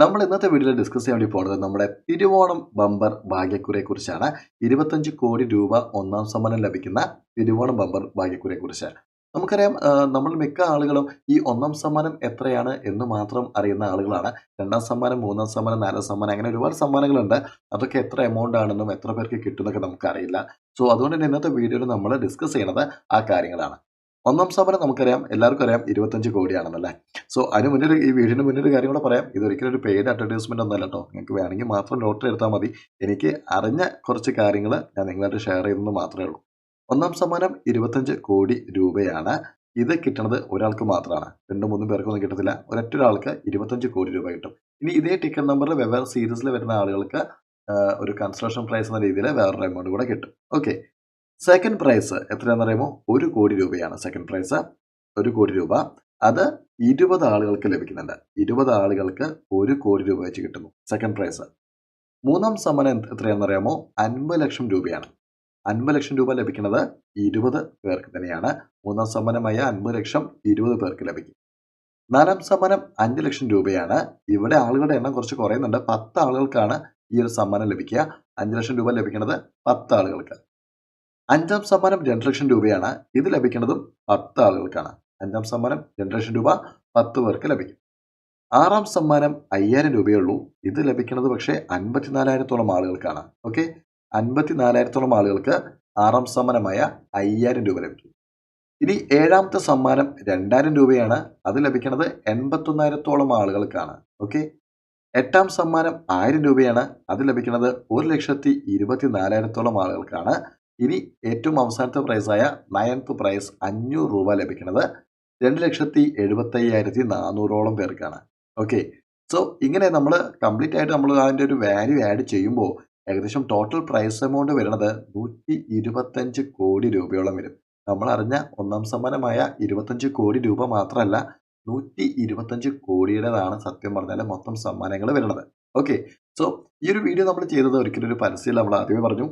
നമ്മൾ ഇന്നത്തെ വീഡിയോയിൽ ഡിസ്കസ് ചെയ്യാൻ വേണ്ടി പോകുന്നത് നമ്മുടെ തിരുവോണം ബമ്പർ ഭാഗ്യക്കുറിയെക്കുറിച്ചാണ്. ഇരുപത്തഞ്ച് കോടി രൂപ ഒന്നാം സമ്മാനം ലഭിക്കുന്ന തിരുവോണം ബമ്പർ ഭാഗ്യക്കുറിയെ കുറിച്ചാണ് നമുക്കറിയാം നമ്മൾ മിക്ക ആളുകളും ഈ ഒന്നാം സമ്മാനം എത്രയാണ് എന്ന് മാത്രം അറിയുന്ന ആളുകളാണ്. രണ്ടാം സമ്മാനം മൂന്നാം സമ്മാനം നാലാം സമ്മാനം അങ്ങനെ ഒരുപാട് സമ്മാനങ്ങളുണ്ട്. അതൊക്കെ എത്ര എമൗണ്ട് ആണെന്നും എത്ര പേർക്ക് കിട്ടുന്നൊക്കെ നമുക്കറിയില്ല. സോ അതുകൊണ്ട് തന്നെ ഇന്നത്തെ വീഡിയോയിൽ നമ്മൾ ഡിസ്കസ് ചെയ്യുന്നത് ആ കാര്യങ്ങളാണ്. ഒന്നാം സ്ഥാപനം നമുക്കറിയാം എല്ലാവർക്കും അറിയാം ഇരുപത്തഞ്ച് കോടിയാണെന്നല്ലേ. സോ അതിന് മുന്നൊരു ഈ വീടിന് ഒരു കാര്യം കൂടെ പറയാം. ഇതൊരിക്കലും ഒരു പെയ്ഡ് അഡ്വർടൈസ്മെന്റ് ഒന്നല്ല കേട്ടോ. നിങ്ങൾക്ക് വേണമെങ്കിൽ മാത്രം ലോട്ടറി എടുത്താൽ മതി. എനിക്ക് അറിഞ്ഞ കുറച്ച് കാര്യങ്ങൾ ഞാൻ നിങ്ങളായിട്ട് ഷെയർ ചെയ്യുന്നത് മാത്രമേ ഉള്ളൂ. ഒന്നാം സമ്മാനം ഇരുപത്തഞ്ച് കോടി രൂപയാണ്. ഇത് കിട്ടുന്നത് ഒരാൾക്ക് മാത്രമാണ്. രണ്ടും മൂന്നും പേർക്കൊന്നും കിട്ടത്തില്ല. ഒരൊറ്റ ഒരാൾക്ക് ഇരുപത്തഞ്ച് കോടി രൂപ കിട്ടും. ഇനി ഇതേ ടിക്കറ്റ് നമ്പറിൽ വെവ്വേറെ സീരീസിൽ വരുന്ന ആളുകൾക്ക് ഒരു കൺസ്ട്രക്ഷൻ പ്രൈസ് എന്ന രീതിയിൽ വേറൊരു എമൗണ്ട് കൂടെ കിട്ടും. ഓക്കെ സെക്കൻഡ് പ്രൈസ് എത്രയാണെന്ന് പറയുമ്പോൾ ഒരു കോടി രൂപയാണ് സെക്കൻഡ് പ്രൈസ് ഒരു കോടി രൂപ. അത് ഇരുപത് ആളുകൾക്ക് ലഭിക്കുന്നുണ്ട്. ഇരുപത് ആളുകൾക്ക് ഒരു കോടി രൂപ വെച്ച് കിട്ടുന്നു സെക്കൻഡ് പ്രൈസ് മൂന്നാം സമ്മാനം എത്രയാണെന്ന് അറിയാമോ? അൻപത് ലക്ഷം രൂപയാണ്. അൻപത് ലക്ഷം രൂപ ലഭിക്കുന്നത് ഇരുപത് പേർക്ക് തന്നെയാണ്. മൂന്നാം സമ്മാനമായ അൻപത് ലക്ഷം ഇരുപത് പേർക്ക് ലഭിക്കും. നാലാം സമ്മാനം അഞ്ച് ലക്ഷം രൂപയാണ്. ഇവിടെ ആളുകളുടെ എണ്ണം കുറച്ച് കുറയുന്നുണ്ട്. പത്ത് ആളുകൾക്കാണ് ഈ ഒരു സമ്മാനം ലഭിക്കുക. അഞ്ച് ലക്ഷം രൂപ ലഭിക്കുന്നത് പത്ത് ആളുകൾക്ക്. അഞ്ചാം സമ്മാനം രണ്ട് ലക്ഷം രൂപയാണ് ഇത് ലഭിക്കുന്നതും പത്ത് ആളുകൾക്കാണ്. അഞ്ചാം സമ്മാനം രണ്ട് ലക്ഷം രൂപ പത്ത് പേർക്ക് ലഭിക്കും. ആറാം സമ്മാനം അയ്യായിരം രൂപയുള്ളൂ ഇത് ലഭിക്കുന്നത് പക്ഷേ അൻപത്തിനാലായിരത്തോളം ആളുകൾക്കാണ്. ഓക്കെ? അൻപത്തിനാലായിരത്തോളം ആളുകൾക്ക് ആറാം സമ്മാനമായ അയ്യായിരം രൂപ ലഭിക്കും. ഇനി ഏഴാമത്തെ സമ്മാനം രണ്ടായിരം രൂപയാണ്. അത് ലഭിക്കുന്നത് എൺപത്തൊന്നായിരത്തോളം ആളുകൾക്കാണ്. ഓക്കെ? എട്ടാം സമ്മാനം ആയിരം രൂപയാണ്. അത് ലഭിക്കുന്നത് ഒരു ലക്ഷത്തി ഇരുപത്തിനാലായിരത്തോളം ആളുകൾക്കാണ്. ഇനി ഏറ്റവും അവസാനത്തെ പ്രൈസായ നയൻത്ത് പ്രൈസ് അഞ്ഞൂറ് രൂപ ലഭിക്കുന്നത് രണ്ട് ലക്ഷത്തി എഴുപത്തയ്യായിരത്തി നാനൂറോളം പേർക്കാണ്. ഓക്കെ സോ ഇങ്ങനെ നമ്മൾ കംപ്ലീറ്റ് ആയിട്ട് നമ്മൾ അതിന്റെ ഒരു വാല്യൂ ആഡ് ചെയ്യുമ്പോൾ ഏകദേശം ടോട്ടൽ പ്രൈസ് എമൗണ്ട് വരുന്നത് നൂറ്റി ഇരുപത്തഞ്ച് കോടി രൂപയോളം വരും. നമ്മൾ അറിഞ്ഞ ഒന്നാം സമ്മാനമായ ഇരുപത്തഞ്ച് കോടി രൂപ മാത്രമല്ല നൂറ്റി ഇരുപത്തഞ്ച് കോടിയുടേതാണ് സത്യം പറഞ്ഞാൽ മൊത്തം സമ്മാനങ്ങൾ വരുന്നത്. ഓക്കെ സോ ഈ ഒരു വീഡിയോ നമ്മൾ ചെയ്തത് ഒരിക്കലും ഒരു പരസ്യം നമ്മൾ ആദ്യമേ പറഞ്ഞു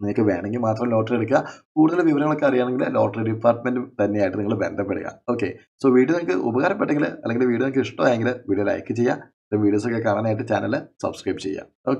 നിങ്ങൾക്ക് വേണമെങ്കിൽ മാത്രം ലോട്ടറി എടുക്കുക. കൂടുതൽ വിവരങ്ങളൊക്കെ അറിയണമെങ്കിൽ ലോട്ടറി ഡിപ്പാർട്ട്മെന്റ് തന്നെയായിട്ട് നിങ്ങൾ ബന്ധപ്പെടുക. ഓക്കെ സോ വീഡിയോ നിങ്ങൾക്ക് ഉപകാരപ്പെട്ടെങ്കിൽ അല്ലെങ്കിൽ വീഡിയോ നിങ്ങൾക്ക് ഇഷ്ടമായെങ്കിൽ വീഡിയോ ലൈക്ക് ചെയ്യുക. വീഡിയോസൊക്കെ കാണാനായിട്ട് ചാനൽ സബ്സ്ക്രൈബ് ചെയ്യുക. ഓക്കെ